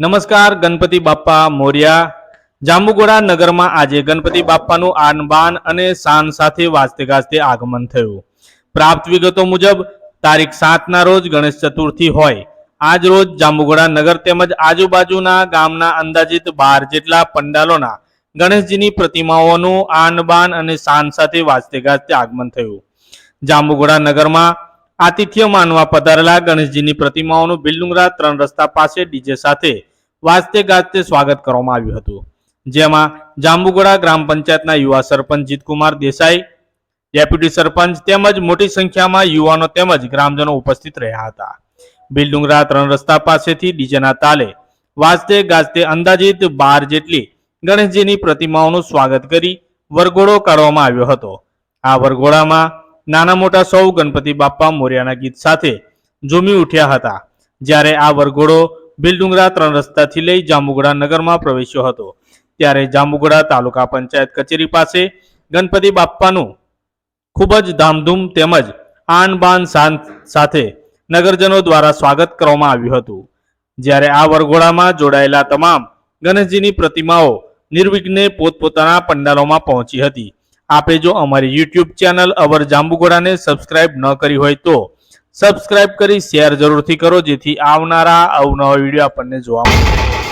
નમસ્કાર, ગણપતિ બાપ્પા મોર્યા. જાંબુગોડા નગરમાં આજે ગણપતિ બાપ્પાનું આનબાન અને શાન સાથે વાજતે ગાજતે આગમન થયું. પ્રાપ્ત વિગતો મુજબ, તારીખ સાતના રોજ ગણેશ ચતુર્થી હોય. આજ રોજ જાંબુગોડા નગર તેમજ આજુબાજુના ગામના અંદાજિત બાર જેટલા પંડાલોના ગણેશજીની પ્રતિમાઓનું આનબાન અને શાન સાથે વાજતે ગાજતે આગમન થયું. જાંબુગોડા નગરમાં આતિથ્ય માનવા પધારેલા ગણેશજીની પ્રતિમાઓનું બિલ્ડુંગરા ત્રણ રસ્તા પાસે ડીજે સાથે વાજતે ગાજતે સ્વાગત કરવામાં આવ્યું હતું. જેમાં જાંબુગોડા ગ્રામ પંચાયતના યુવા સરપંચ જીતકુમાર દેસાઈ, ડેપ્યુટી સરપંચ તેમજ મોટી સંખ્યામાં યુવાનો તેમજ ગ્રામજનો ઉપસ્થિત રહ્યા હતા. બિલડુંગરા ત્રણ રસ્તા પાસેથી ડીજેના તાલે વાજતે ગાજતે અંદાજિત બાર જેટલી ગણેશજીની પ્રતિમાઓનું સ્વાગત કરી વરઘોડો કાઢવામાં આવ્યો હતો. આ વરઘોડામાં નાના મોટા સૌ ગણપતિ બાપ્પા મોર્યાના ગીત સાથે ઝૂમી ઉઠ્યા હતા. જ્યારે આ વરઘોડો બિલડુંગરા ત્રણ રસ્તાથી લઈ જાંબુગોડા નગરમાં પ્રવેશ્યો હતો. ત્યારે જાંબુગોડા તાલુકા પંચાયત કચેરી પાસે ગણપતિ બાપ્પાનું ખૂબ જ ધામધૂમ તેમજ આન બાન શાન સાથે નગરજનો દ્વારા સ્વાગત કરવામાં આવ્યું હતું. જ્યારે આ વરઘોડામાં જોડાયેલા તમામ ગણેશજીની પ્રતિમાઓ નિર્વિઘ્ને પોતપોતાના પંડાલોમાં પહોંચી હતી. આપે જો અમારી યુટ્યુબ ચેનલ અવર જાંબુગોડાને સબસ્ક્રાઇબ ન કરી હોય તો સબસ્ક્રાઇબ કરી શેર જરૂરથી કરો જેથી આવનારા અવનવા વીડિયો આપણને જોવા મળે.